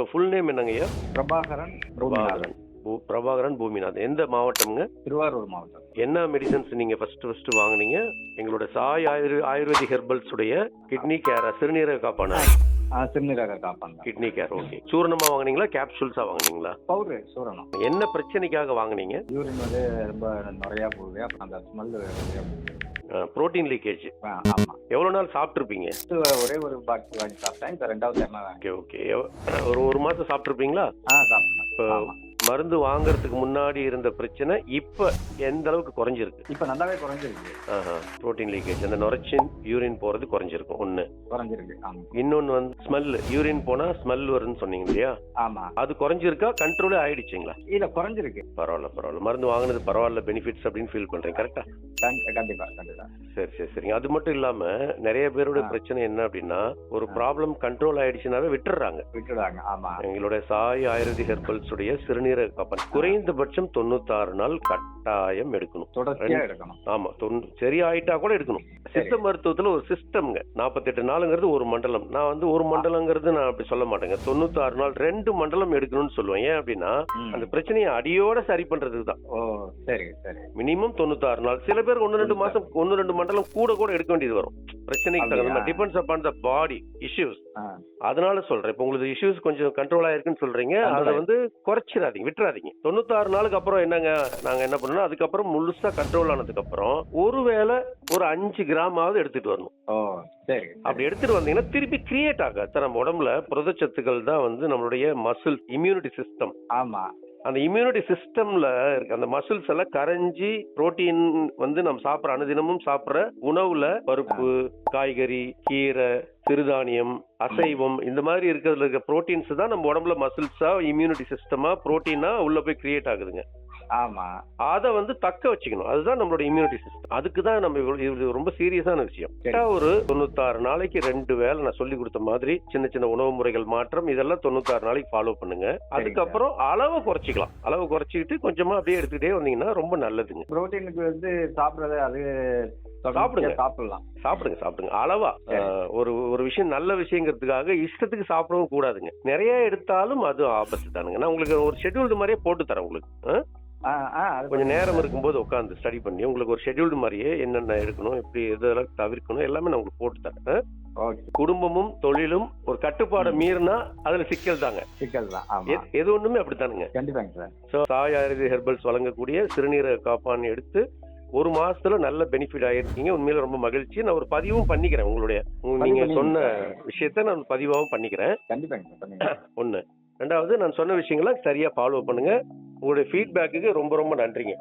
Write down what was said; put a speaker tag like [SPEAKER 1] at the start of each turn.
[SPEAKER 1] உங்க full name என்னங்கய்யா
[SPEAKER 2] பிரபாகரன்
[SPEAKER 1] பிரபாகரன். பிரபாகரன் பூமிநாதன். எந்த மாவட்டம்ங்க?
[SPEAKER 2] திருவாரூர் மாவட்டம்.
[SPEAKER 1] என்ன மெடிசன்ஸ் நீங்க ஃபர்ஸ்ட் ஃபர்ஸ்ட் வாங்குனீங்க? எங்களோட சாய் ஆயுர் ஆயுர்வேதிக் ஹெர்பல்ஸ் உடைய கிட்னி கேர் சிறுநீரக காப்பான?
[SPEAKER 2] சிறுநீரக காப்பான்
[SPEAKER 1] கிட்னி கேர் ஓகே சூரணமா வாங்குனீங்களா? கேப்சூல்ஸா வாங்குனீங்களா?
[SPEAKER 2] பவுரு சூரணம்.
[SPEAKER 1] என்ன பிரச்சனைக்காக வாங்குனீங்க?
[SPEAKER 2] யூரின் வந்து ரொம்ப நிறையா போகுது. அந்த ஸ்மெல்
[SPEAKER 1] புரோட்டீன் லீக்கேஜ்.
[SPEAKER 2] ஆ, ஆமா.
[SPEAKER 1] எவ்வளவு நாள் சாப்பிட்டுருப்பீங்க?
[SPEAKER 2] இது ஒரே ஒரு பாட்டில் வாங்கி சாப்பிட்டேன். இப்போ ரெண்டாவது டைம்
[SPEAKER 1] ஓகே ஓகே. ஒரு ஒரு மாசம் சாப்பிட்டுருப்பீங்களா?
[SPEAKER 2] ஆ சாப்பிட்டேன்.
[SPEAKER 1] மருந்து வாங்குறதுக்கு முன்னாடி இருந்த பிரச்சனை இப்ப எந்த அளவுக்கு குறைஞ்சிருக்கு?
[SPEAKER 2] இப்போ நல்லாவே குறைஞ்சிருக்கு.
[SPEAKER 1] Protein leakage. அந்த நுரைச்சின் யூரின் போறது குறைஞ்சிருக்கும் ஒண்ணு.
[SPEAKER 2] குறைஞ்சிருக்கு
[SPEAKER 1] இன்னொன்னு வந்து ஸ்மெல் யூரின் போனா ஸ்மெல் வருதுன்னு சொன்னீங்க இல்லையா?
[SPEAKER 2] ஆமா.
[SPEAKER 1] அது குறைஞ்சிருக்கா? கண்ட்ரோலே ஆயிடுச்சுங்களா?
[SPEAKER 2] இல்ல குறைஞ்சிருக்கு.
[SPEAKER 1] பரவாயில்ல பரவாயில்ல. மருந்து வாங்குனது பரவாயில்ல பெனிஃபிட்ஸ் அப்படின்னு ஃபீல் பண்றீங்க கரெக்டா
[SPEAKER 2] கண்டிப்பா கண்டிப்பா.
[SPEAKER 1] சரி சரி சரிங்க அது மட்டும் இல்லாம நிறைய பேரோட. பிரச்சனை என்ன அப்படின்னா ஒரு. ப்ராப்ளம் கண்ட்ரோல் ஆயிடுச்சுனாவே விட்டுறாங்க
[SPEAKER 2] விட்டுடுவாங்க ஆமா.
[SPEAKER 1] எங்களுடைய சாய் ஆயுர்வேதிக் ஹெர்பல்ஸ் உடைய சிறுநீரக கப்பன் குறைந்தபட்சம் தொண்ணூத்தாறு நாள் கட்டாயம் எடுக்கணும்.
[SPEAKER 2] தொடர்ச்சியா எடுக்கணும்.
[SPEAKER 1] ஆமா சரியாயிட்டா கூட எடுக்கணும். சித்த மருத்துவத்துல ஒரு சிஸ்டம்ங்க நாற்பத்தெட்டு நாளுங்கிறது ஒரு மண்டலம். நான் வந்து ஒரு மண்டலங்கிறது நான் அப்படி சொல்ல மாட்டேங்க. தொண்ணூத்தாறு நாள் ரெண்டு மண்டலம் எடுக்கணும்னு சொல்லுவேன். ஏன் அப்படின்னா. அந்த பிரச்சனையை அடியோட சரி பண்றதுக்கு தான். மினிமம் தொண்ணூத்தாறு நாள். சில பேர் ஒன்னு ரெண்டு மாசம் ஒன்னு ரெண்டு மண்டலம் கூட கூட எடுக்க வேண்டியது வரும். பிரச்சனைக்கு தகுந்த? Depends upon the body issues அதனால சொல்றேன். இப்போ உங்களுக்கு இஷ்யூஸ் கொஞ்சம் கண்ட்ரோல் ஆயிருக்குன்னு சொல்றீங்க. அதை வந்து குறைச்சிடாதீங்க விட்டுறாதீங்க. தொண்ணூத்தாறு நாளுக்கு அப்புறம் என்னங்க நாங்க என்ன பண்ணோம் அதுக்கப்புறம் முழுசா கண்ட்ரோல் ஆனதுக்கு அப்புறம் ஒருவேளை ஒரு அஞ்சு கிராமாவது எடுத்துட்டு வரணும். அப்படி எடுத்துட்டு வந்தீங்கன்னா திருப்பி கிரியேட் ஆகாது. நம்ம உடம்புல புரதச்சத்துக்கள் தான் வந்து நம்மளுடைய மசில் இம்யூனிட்டி சிஸ்டம்
[SPEAKER 2] ஆமா.
[SPEAKER 1] அந்த இம்யூனிட்டி சிஸ்டம்ல இருக்க. அந்த மசில்ஸ் எல்லாம் கரைஞ்சி புரோட்டீன் வந்து நம்ம சாப்பிட்ற அனுதினமும் சாப்பிட்ற உணவுல பருப்பு காய்கறி கீரை சிறுதானியம் அசைவம் இந்த மாதிரி இருக்கிறதுல இருக்க புரோட்டீன்ஸ் தான் நம்ம உடம்புல மசில்ஸா இம்யூனிட்டி சிஸ்டமா புரோட்டீனா உள்ள போய் கிரியேட் ஆகுதுங்க.
[SPEAKER 2] ஆமா.
[SPEAKER 1] அதை வந்து தக்க வச்சுக்கணும். அதுதான் நம்மளோட இம்யூனிட்டி சிஸ்டம் அதுக்கு தான் நம்ம இது ரொம்ப சீரியஸான விஷயம். ஒரு தொண்ணூத்தாறு நாளைக்கு ரெண்டு வேளை நான் சொல்லி கொடுத்த மாதிரி சின்ன சின்ன உணவு முறைகள் மாற்றம் இதெல்லாம் தொண்ணூத்தாறு நாளைக்கு ஃபாலோ பண்ணுங்க. அதுக்கப்புறம் அளவை குறைச்சிக்கலாம். அளவு குறைச்சிக்கிட்டு கொஞ்சமா அப்படியே எடுத்துக்கிட்டே வந்தீங்கன்னா ரொம்ப நல்லதுங்க.
[SPEAKER 2] புரோட்டீனுக்கு வந்து சாப்பிடுறது அது
[SPEAKER 1] சாப்பிடுங்க.
[SPEAKER 2] சாப்பிடலாம்.
[SPEAKER 1] சாப்பிடுங்க சாப்பிடுங்க. அளவா. ஒரு ஒரு விஷயம் நல்ல விஷயங்கிறதுக்காக இஷ்டத்துக்கு சாப்பிடவும் கூடாதுங்க. நிறைய எடுத்தாலும் அது ஆபத்து தானுங்க. நான் உங்களுக்கு ஒரு ஷெட்யூல்டு மாதிரியே போட்டு தரேன் உங்களுக்கு. கொஞ்சம் நேரம். இருக்கும்போது உட்காந்து ஸ்டடி பண்ணி உங்களுக்கு ஒரு ஷெட்யூல்டு மாதிரியே என்னென்ன எடுக்கணும் எப்படி எதெல்லாம் தவிர்க்கணும் எல்லாமே நான் உங்களுக்கு போட்டு தரேன். குடும்பமும் தொழிலும் ஒரு கட்டுப்பாடை. மீறினா அதுல சிக்கல் தாங்க.
[SPEAKER 2] சிக்கல் தான்
[SPEAKER 1] எது ஒண்ணுமே அப்படித்தானுங்க
[SPEAKER 2] கண்டிப்பாங்க sir.
[SPEAKER 1] So Sai Ayurveda herbals வழங்கக்கூடிய சிறுநீரக காப்பான் எடுத்து ஒரு மாசத்துல நல்ல பெனிஃபிட் ஆயிருக்கீங்க. உண்மையில ரொம்ப மகிழ்ச்சி. நான் ஒரு பதிவும் பண்ணிக்கிறேன் உங்களுடைய உங்க- நீங்க சொன்ன. விஷயத்த நான் பதிவாகவும் பண்ணிக்கிறேன்.
[SPEAKER 2] கண்டிப்பாங்க
[SPEAKER 1] ஒண்ணு. ரெண்டாவது நான் சொன்ன விஷயங்களை சரியா ஃபாலோ பண்ணுங்க. உங்களுடைய ஃபீட்பேக்குக்கு ரொம்ப ரொம்ப நன்றிங்க.